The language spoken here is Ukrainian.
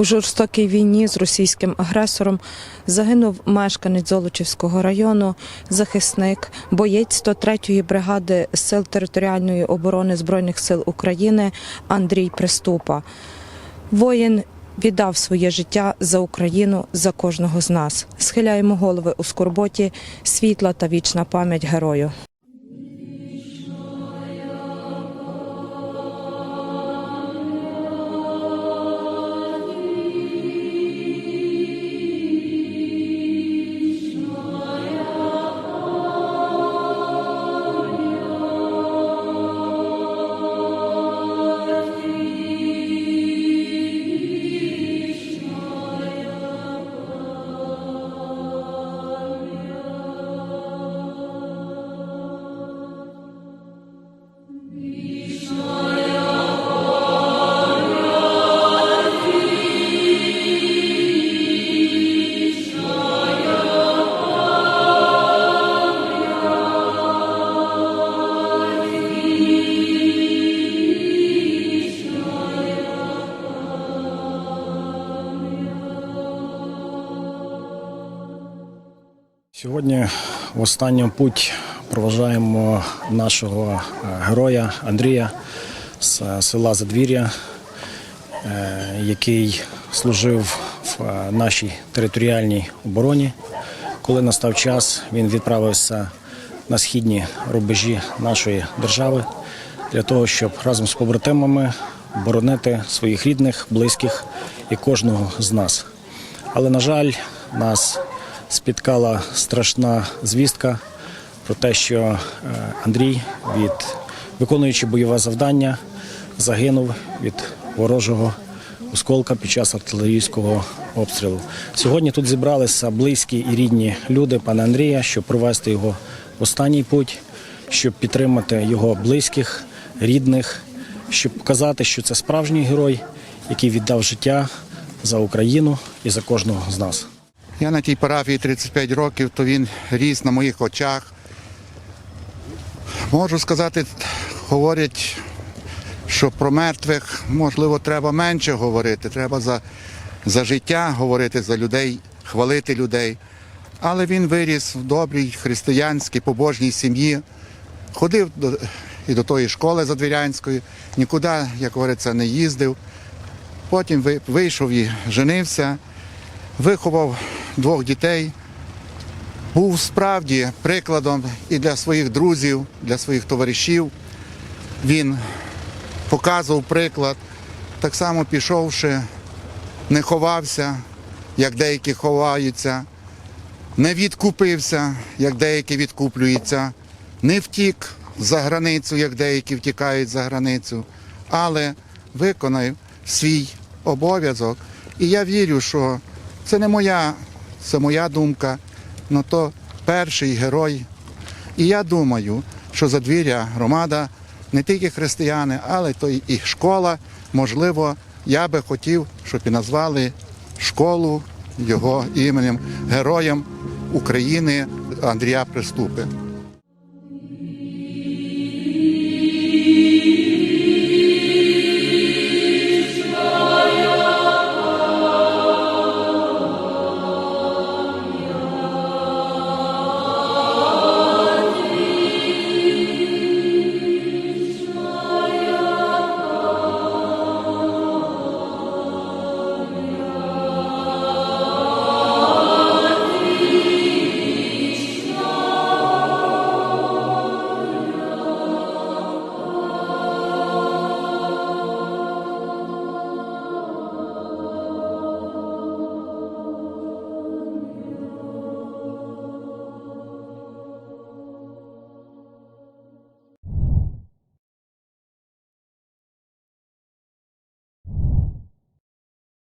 У жорстокій війні з російським агресором загинув мешканець Золочівського району, захисник, боєць 103-ї бригади сил територіальної оборони Збройних сил України Андрій Приступа. Воїн віддав своє життя за Україну, за кожного з нас. Схиляємо голови у скорботі, світла та вічна пам'ять герою. Сьогодні в останню путь проважаємо нашого е, героя Андрія з е, села Задвір'я, е, який служив в нашій територіальній обороні. Коли настав час, він відправився на східні рубежі нашої держави для того, щоб разом з побратимами боронити своїх рідних, близьких і кожного з нас. Але, на жаль, нас спіткала страшна звістка про те, що е, Андрій, від виконуючи бойове завдання, загинув від ворожого осколка під час артилерійського обстрілу. Сьогодні тут зібралися близькі і рідні люди пана Андрія, щоб провести його в останній путь, щоб підтримати його близьких, рідних, щоб показати, що це справжній герой, який віддав життя за Україну і за кожного з нас. Я на тій парафії 35 років, то він ріс на моїх очах. Можу сказати, говорять, що про мертвих, можливо, треба менше говорити. Треба за, за життя говорити за людей, хвалити людей. Але він виріс в добрій християнській, побожній сім'ї, ходив до, і до тої школи задвірянської, нікуди, як говориться, не їздив. Потім вийшов і женився виховав двох дітей, був справді прикладом і для своїх друзів, для своїх товаришів. Він показував приклад, так само пішовши, не ховався, як деякі ховаються, не відкупився, як деякі відкуплюються, не втік за границю, як деякі втікають за границю, але виконав свій обов'язок. І я вірю, що це не моя, це моя думка, але то перший герой. І я думаю, що задвір'я громада не тільки християни, але то і школа. Можливо, я би хотів, щоб і назвали школу його іменем Героєм України Андрія Приступи.